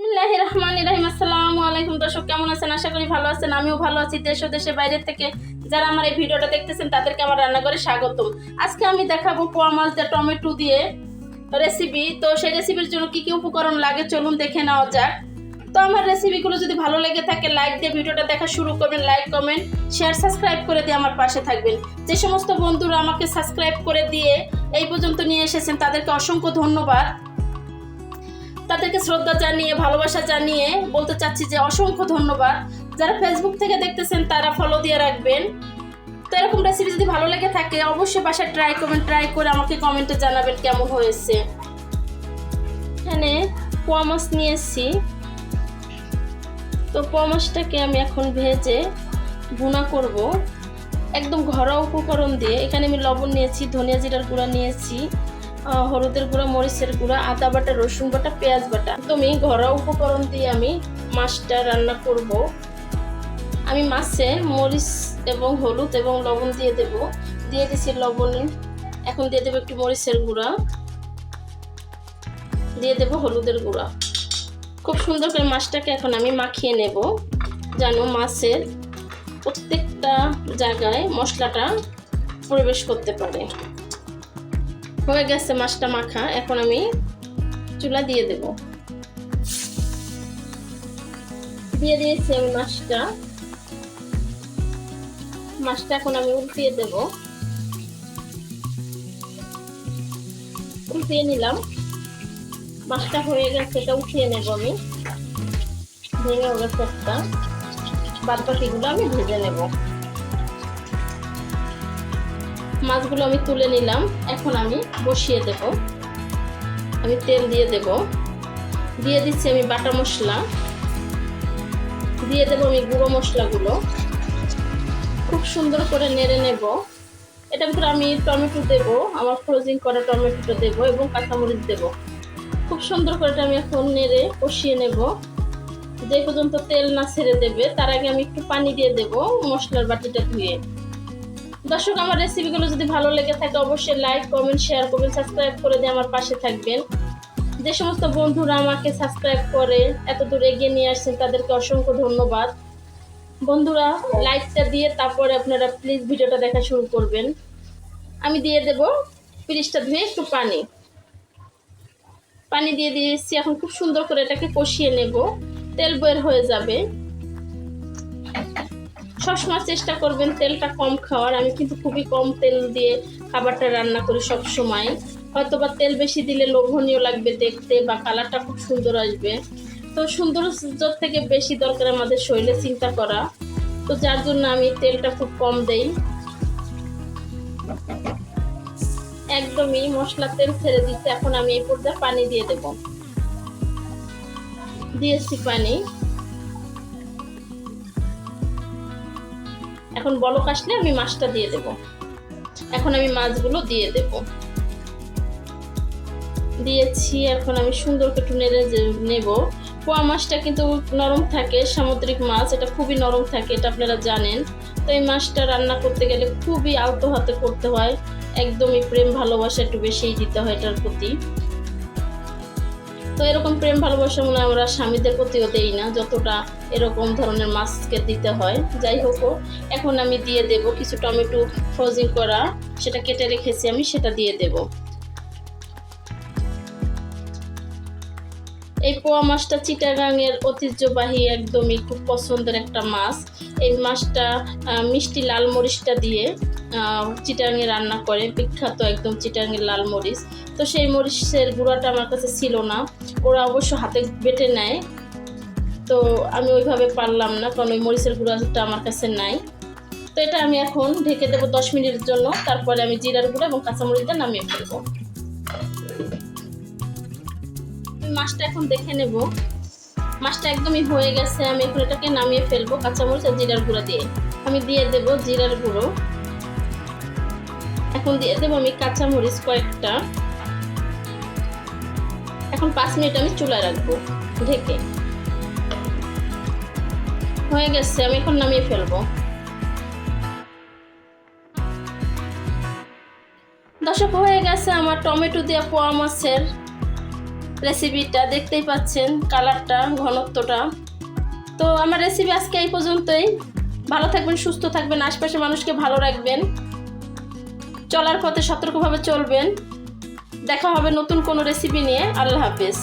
বিসমিল্লাহ রহমান রাহিম আসসালামু আলাইকুম দর্শক, কেমন আছেন? আশা করি ভালো আছেন। আমিও ভালো আছি। দেশ ও দেশের বাইরে থেকে যারা আমার এই ভিডিওটা দেখতেছেন, তাদেরকে আমার রান্নাঘরে স্বাগতম। আজকে আমি দেখাবো পোয়া দিয়ে টমেটো দিয়ে রেসিপি তো সেই রেসিপির জন্য কি কি উপকরণ লাগে, চলুন দেখে নেওয়া যাক। তো আমার রেসিপিগুলো যদি ভালো লেগে থাকে লাইক দিয়ে ভিডিওটা দেখা শুরু করবেন লাইক কমেন্ট শেয়ার সাবস্ক্রাইব করে দিয়ে আমার পাশে থাকবেন। যে সমস্ত বন্ধুরা আমাকে সাবস্ক্রাইব করে দিয়ে এই পর্যন্ত নিয়ে এসেছেন, তাদেরকে অসংখ্য ধন্যবাদ। তাদেরকে শ্রদ্ধা জানিয়ে, ভালোবাসা জানিয়ে বলতে চাচ্ছি যে অসংখ্য ধন্যবাদ। যারা ফেসবুক থেকে দেখতেছেন, তারা ফলো দিয়ে রাখবেন। তো এরকম রেসিপি যদি ভালো লেগে থাকে, অবশ্যই বাসায় ট্রাই করবেন ট্রাই করে আমাকে কমেন্টে জানাবেন কেমন হয়েছে। এখানে পোয়া মাছ নিয়ে এসেছি তো পোয়া মাছটাকে আমি এখন ভেজে ভুনা করব। একদম ঘরোয়া উপকরণ দিয়ে। এখানে আমি লবণ নিয়েছি, ধনিয়া জিরার গুঁড়া নিয়েছি। হলুদের গুঁড়া, মরিচের গুঁড়া, আদা বাটা, রসুন বাটা, পেঁয়াজ বাটা। একদমই ঘরোয়া উপকরণ দিয়ে আমি মাছটা রান্না করব। আমি মাছে মরিচ এবং হলুদ এবং লবণ দিয়ে দেব। দিয়ে দিছি লবণ। এখন দিয়ে দেবো একটু মরিচের গুঁড়া। দিয়ে দেব হলুদের গুঁড়া। খুব সুন্দর করে মাছটাকে এখন আমি মাখিয়ে নেব, যেন মাছের প্রত্যেকটা জায়গায় মশলাটা প্রবেশ করতে পারে। হয়ে গেছে মাছটা মাখা, এখন আমি চুলা দিয়ে দেব। দিয়ে দিয়েছি আমি মাছটা। মাছটা এখন আমি উল্টিয়ে দেব। উল্টিয়ে নিলাম। মাছটা হয়ে গেছে, এটা উঠিয়ে নেব আমি। ভেঙে গেছে একটা। বাদ বাকিগুলো আমি ভেজে নেব। মাছগুলো আমি তুলে নিলাম। এখন আমি বসিয়ে দেব। আমি তেল দিয়ে দেব। দিয়ে দিচ্ছি আমি বাটা মশলা। দিয়ে দেব আমি গুঁড়ো মশলাগুলো। খুব সুন্দর করে নেড়ে নেব। এটার ভিতরে আমি টমেটো দেব। আমার ফ্রোজিং করা টমেটোটা দেব এবং কাঁচামরিচ দেব। খুব সুন্দর করে এটা আমি এখন নেড়ে কষিয়ে নেব। যে পর্যন্ত তেল না ছেড়ে দেবে, তার আগে আমি একটু পানি দিয়ে দেব মশলার বাটিটা ধুয়ে। দর্শক, আমার রেসিপিগুলো যদি ভালো লেগে থাকে, অবশ্যই লাইক কমেন্ট শেয়ার করবেন সাবস্ক্রাইব করে দিয়ে আমার পাশে থাকবেন। যে সমস্ত বন্ধুরা আমাকে সাবস্ক্রাইব করে এত দূর এগিয়ে নিয়ে আসছেন, তাদেরকে অসংখ্য ধন্যবাদ। বন্ধুরা লাইকটা দিয়ে তারপরে আপনারা প্লিজ ভিডিওটা দেখা শুরু করবেন। আমি দিয়ে দেব পিরিশটা ধুয়ে একটু পানি। পানি দিয়ে দিয়েছি, এখন খুব সুন্দর করে এটাকে কষিয়ে নেব। তেল বের হয়ে যাবে। সবসময় চেষ্টা করবেন তেলটা কম খাওয়ার। আমি কিন্তু খুবই কম তেল দিয়ে খাবারটা রান্না করি সব সময় হয়তো বা তেল বেশি দিলে লোভনীয় লাগবে দেখতে বা কালারটা খুব সুন্দর আসবে। তো সুন্দর সৌন্দর্য থেকে বেশি দরকার আমাদের শরীরে চিন্তা করা। তো যার জন্য আমি তেলটা খুব কম দেই। একদমই মশলা তেল ছেড়ে দিতে এখন আমি এই পর্যায়ে পানি দিয়ে দেব। দিয়েছি পানি। এখন বলক আসলে আমি মাছটা দিয়ে দেব। এখন আমি মাছগুলো দিয়ে দেব। দিয়েছি, এখন আমি সুন্দর একটু নেড়ে নেব। পোয়া মাছটা কিন্তু নরম থাকে, সামুদ্রিক মাছ, এটা খুবই নরম থাকে, এটা আপনারা জানেন। তো এই মাছটা রান্না করতে গেলে খুবই আলতো হাতে করতে হয়, একদমই প্রেম ভালোবাসা একটু বেশিই দিতে হয় এটার প্রতি। তো এরকম প্রেম ভালোবাসা মনে আমরা স্বামীদের প্রতিও দেই না, যতটা এরকম ধরনের মাছকে দিতে হয়। যাই হোক, এখন আমি দিয়ে দেব কিছু টমেটো ফ্রোজিং করা, সেটা কেটে রেখেছি আমি, সেটা দিয়ে দেব। এই পোয়া মাছটা চিটাগাংয়ের ঐতিহ্যবাহী একদমই খুব পছন্দের একটা মাছ। এই মাছটা মিষ্টি লাল মরিচটা দিয়ে চিটাগাংয়ে রান্না করে। বিখ্যাত একদম চিটাগাংয়ের লাল মরিচ। তো সেই মরিচের গুঁড়াটা আমার কাছে ছিল না। ওরা অবশ্য হাতে বেটে নেয়। তো আমি ওইভাবে পারলাম না, কারণ ওই মরিচের গুঁড়াটা আমার কাছে নাই। তো এটা আমি এখন ঢেকে দেবো দশ মিনিটের জন্য। তারপরে আমি জিরার গুঁড়ো এবং কাঁচামরিচটা নামিয়ে ফেলব। আমি মাছটা এখন দেখে নেব। মাছটা একদমই হয়ে গেছে, আমি এখন এটাকে নামিয়ে ফেলব কাঁচামরিচ আর জিরার গুঁড়ো দিয়ে। আমি দিয়ে দেব জিরার গুঁড়ো। এখন দিয়ে দেবো আমি কাঁচামরিচ কয়েকটা। এখন পাঁচ মিনিট আমি চুলা রাখব ঢেকে। হয়ে গেছে, আমি এখন নামিয়ে ফেলব। দর্শক, হয়ে গেছে আমার টমেটো দিয়ে পোয়া মাছের রেসিপিটা দেখতেই পাচ্ছেন কালারটা ঘনত্বটা। তো আমার রেসিপি আজকে এই পর্যন্তই। ভালো থাকবেন, সুস্থ থাকবেন আশপাশে মানুষকে ভালো রাখবেন। চলার পথে সতর্কভাবে চলবেন। দেখা হবে নতুন কোনো রেসিপি নিয়ে। আল্লাহ হাফেজ।